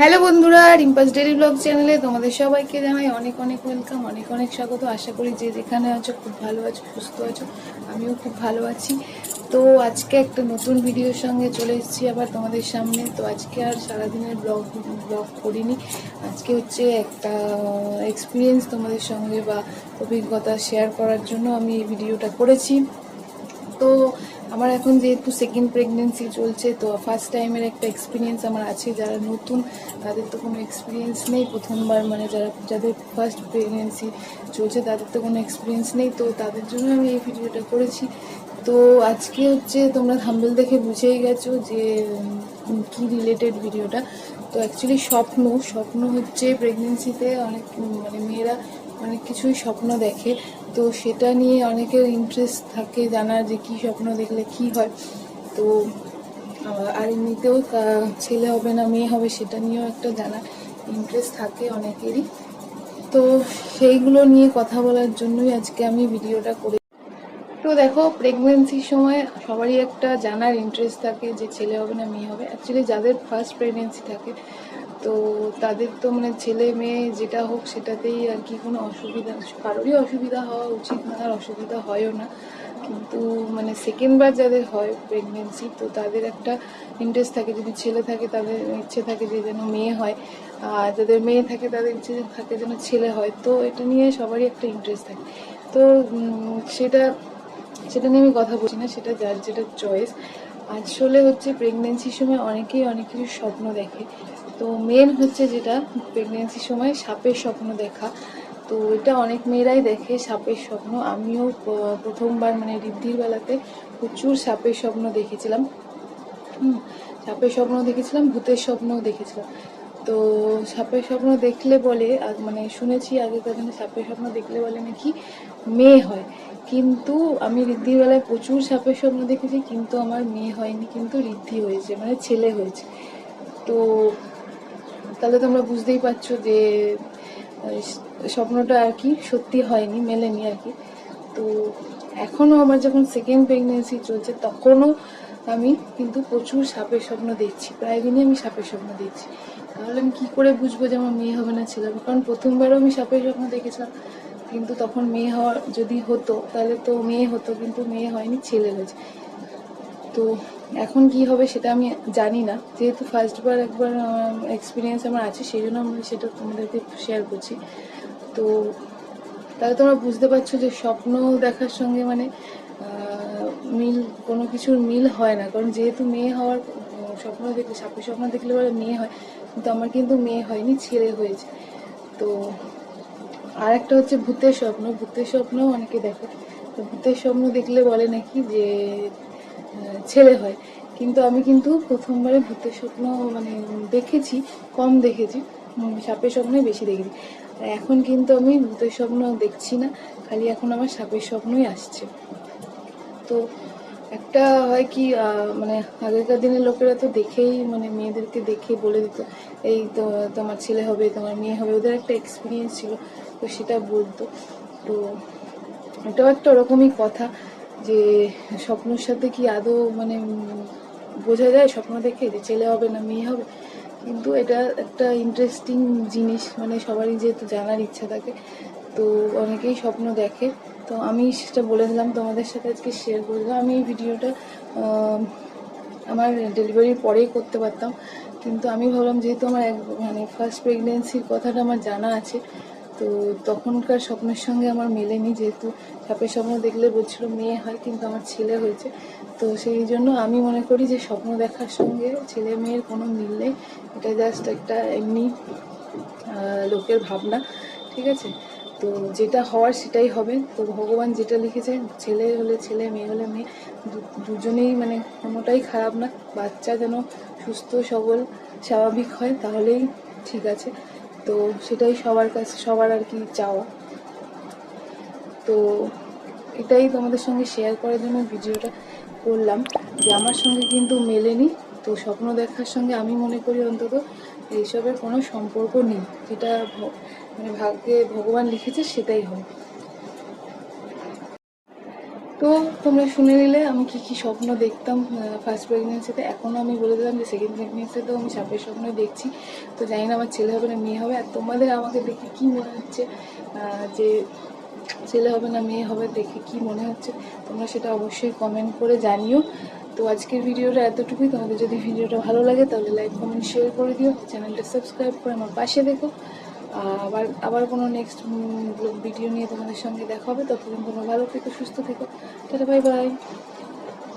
Hello বন্ধুরা, রিম্পাস daily blog চ্যানেলে তোমাদের সবাইকে জানাই অনেক অনেক ওয়েলকাম, অনেক অনেক স্বাগত। আশা করি যে যেখানে আছো খুব ভালো আছো, সুস্থ আছো, আমিও খুব ভালো আছি। তো আজকে একটা নতুন ভিডিওর সঙ্গে চলে এসেছি আবার তোমাদের সামনে। তো আজকে আর সারাদিনের ব্লগ ব্লগ করিনি। আজকে হচ্ছে একটা এক্সপিরিয়েন্স তোমাদের সঙ্গে বা অভিজ্ঞতা শেয়ার করার জন্য আমি এই ভিডিওটা করেছি। তো আমার এখন যেহেতু সেকেন্ড প্রেগনেন্সি চলছে, তো ফার্স্ট টাইমের একটা এক্সপিরিয়েন্স আমার আছে। যারা নতুন, তাদের তো কোনো এক্সপিরিয়েন্স নেই প্রথমবার মানে যারা, যাদের ফার্স্ট প্রেগনেন্সি চলছে, তাদের তো কোনো এক্সপিরিয়েন্স নেই। তো তাদের জন্য আমি এই ভিডিওটা করেছি। তো আজকে হচ্ছে তোমরা থাম্বেল দেখে বুঝেই গেছো যে কি রিলেটেড ভিডিওটা তো অ্যাকচুয়ালি স্বপ্ন স্বপ্ন হচ্ছে প্রেগনেন্সিতে অনেক মানে মেয়েরা অনেক কিছুই স্বপ্ন দেখে। তো সেটা নিয়ে অনেকের ইন্টারেস্ট থাকে জানার যে কি স্বপ্ন দেখলে কি হয়। তো আর এমনিতেও ছেলে হবে না, মেয়ে হবে সেটা নিয়েও একটা জানার ইন্টারেস্ট থাকে অনেকেরই। তো সেইগুলো নিয়ে কথা বলার জন্যই আজকে আমি ভিডিওটা করে। তো দেখো প্রেগনেন্সির সময় সবারই একটা জানার ইন্টারেস্ট থাকে যে ছেলে হবে না, মেয়ে হবে। অ্যাকচুয়ালি যাদের ফার্স্ট প্রেগনেন্সি থাকে তো তাদের তো মানে ছেলে মেয়ে যেটা হোক সেটাতেই আর কি কোনো অসুবিধা, কারোরই অসুবিধা হওয়া উচিত না, আর অসুবিধা হয়ও না। কিন্তু মানে সেকেন্ডবার যাদের হয় প্রেগনেন্সি তো তাদের একটা ইন্টারেস্ট থাকে, যদি ছেলে থাকে তাদের ইচ্ছে থাকে যে যেন মেয়ে হয়, আর যাদের মেয়ে থাকে তাদের ইচ্ছে থাকে যেন ছেলে হয়, তো এটা নিয়ে সবারই একটা ইন্টারেস্ট থাকে। তো সেটা সেটা নিয়ে আমি কথা বলছি না, সেটা যার যেটা চয়েস আসলে হচ্ছে প্রেগনেন্সির সময় অনেকেই অনেক কিছু স্বপ্ন দেখে। তো মেন হচ্ছে যেটা প্রেগনেন্সির সময় সাপের স্বপ্ন দেখা। তো এটা অনেক মেয়েরাই দেখে সাপের স্বপ্ন। আমিও প্রথমবার মানে ঋদ্ধির বেলাতে প্রচুর সাপের স্বপ্ন দেখেছিলাম। সাপের স্বপ্ন দেখেছিলাম, ভূতের স্বপ্নও দেখেছিলাম। তো সাপের স্বপ্ন দেখলে বলে মানে শুনেছি আগেকার দিনে সাপের স্বপ্ন দেখলে বলে নাকি মেয়ে হয়। কিন্তু আমি ঋদ্ধির বেলায় প্রচুর সাপের স্বপ্ন দেখেছি, কিন্তু আমার মেয়ে হয়নি, কিন্তু ঋদ্ধি হয়েছে মানে ছেলে হয়েছে। তো তাহলে তোমরা বুঝতেই পারছ যে স্বপ্নটা আর কি সত্যি হয়নি, মেলেনি আর কি। তো এখনও আমার যখন সেকেন্ড প্রেগনেন্সি চলছে, তখনও আমি কিন্তু প্রচুর সাপের স্বপ্ন দেখছি। প্রায় দিনই আমি সাপের স্বপ্ন দেখছি। তাহলে আমি কী করে বুঝব যে আমার মেয়ে হবে না ছেলে কারণ প্রথমবারও আমি সাপের স্বপ্ন দেখেছিলাম। কিন্তু তখন মেয়ে হওয়ার যদি হতো, তাহলে তো মেয়ে হতো, কিন্তু মেয়ে হয়নি, ছেলে হয়েছে। তো এখন কি হবে সেটা আমি জানি না। যেহেতু ফার্স্টবার একবার এক্সপিরিয়েন্স আমার আছে, সেই জন্য আমি সেটা তোমাদেরকে শেয়ার করছি। তো তাহলে তোমরা বুঝতে পারছ যে স্বপ্ন দেখার সঙ্গে মানে মিল, কোনো কিছুর মিল হয় না। কারণ যেহেতু মেয়ে হওয়ার স্বপ্ন দেখলে, সাপের স্বপ্ন দেখলে বলে মেয়ে হয়, কিন্তু আমার কিন্তু মেয়ে হয়নি, ছেলে হয়েছে। তো আর একটা হচ্ছে ভূতের স্বপ্ন। ভূতের স্বপ্ন অনেকে দেখে। তো ভূতের স্বপ্ন দেখলে বলে নাকি যে ছেলে হয়। কিন্তু আমি কিন্তু প্রথমবারে ভূতের স্বপ্ন মানে দেখেছি, কম দেখেছি সাপের স্বপ্নই বেশি দেখেছি। আর এখন কিন্তু আমি ভূতের স্বপ্ন দেখছি না, খালি এখন আমার সাপের স্বপ্নই আসছে। তো একটা হয় কি মানে আগেকার দিনের লোকেরা তো দেখেই মানে মেয়েদেরকে দেখে বলে দিত, এই তো, তোমার ছেলে হবে, তোমার মেয়ে হবে। ওদের একটা এক্সপিরিয়েন্স ছিল, তো সেটা বলতো। তো এটাও একটা ওরকমই কথা। যে স্বপ্নের সাথে কি আদৌ মানে বোঝা যায়? স্বপ্ন দেখে যে ছেলে হবে না মেয়ে হবে? কিন্তু এটা একটা ইন্টারেস্টিং জিনিস মানে সবারই যেহেতু জানার ইচ্ছা থাকে, তো অনেকেই স্বপ্ন দেখে। তো আমি সেটা বলে দিলাম, তোমাদের সাথে আজকে শেয়ার করে দিলাম। আমি এই ভিডিওটা আমার ডেলিভারির পরেই করতে পারতাম। কিন্তু আমি ভাবলাম, যেহেতু আমার এক মানে ফার্স্ট প্রেগনেন্সির কথাটা আমার জানা আছে তো তখনকার স্বপ্নের সঙ্গে আমার মেলেনি যেহেতু সাপের স্বপ্ন দেখলে বলছিল মেয়ে হয় কিন্তু আমার ছেলে হয়েছে। তো সেই জন্য আমি মনে করি যে স্বপ্ন দেখার সঙ্গে ছেলে মেয়ের কোনো মিল নেই। এটা জাস্ট একটা এমনি লোকের ভাবনা, ঠিক আছে? তো যেটা হওয়ার সেটাই হবে। তো ভগবান যেটা লিখেছে, ছেলে হলে ছেলে, মেয়ে হলে মেয়ে দুজনেই মানে কোনোটাই খারাপ না। বাচ্চা যেন সুস্থ, সবল, স্বাভাবিক হয়, তাহলেই ঠিক আছে। তো সেটাই সবার কাছে, সবার আর কি চাওয়া। তো এটাই তোমাদের সঙ্গে শেয়ার করার জন্য ভিডিওটা করলাম। যে আমার সঙ্গে কিন্তু মেলেনি, তো স্বপ্ন দেখার সঙ্গে আমি মনে করি অন্তত এইসবের কোনো সম্পর্ক নেই। যেটা মানে ভাগ্যে ভগবান লিখেছে সেটাই হয় তো তোমরা শুনে নিলে আমি কি কি স্বপ্ন দেখতাম ফার্স্ট প্রেগনেন্সিতে এখনও আমি বলে দিলাম যে সেকেন্ড প্রেগনেন্সিতেও আমি সাপের স্বপ্ন দেখছি। তো জানি না আমার ছেলে হবে না, মেয়ে হবে। আর তোমাদের আমাকে দেখে কি মনে হচ্ছে যে ছেলে হবে না, মেয়ে হবে, দেখে কি মনে হচ্ছে, তোমরা সেটা অবশ্যই কমেন্ট করে জানিও। তো আজকের ভিডিওটা এতটুকুই। তোমাদের যদি ভিডিওটা ভালো লাগে, তাহলে লাইক কমেন্ট শেয়ার করে দিও। চ্যানেলটা সাবস্ক্রাইব করে আমার পাশে দেখো আবার আবার কোনো নেক্সট ভিডিও নিয়ে তোমাদের সঙ্গে দেখা হবে। ততদিন তোমরা ভালো থেকো, সুস্থ থেকো। Tata bye bye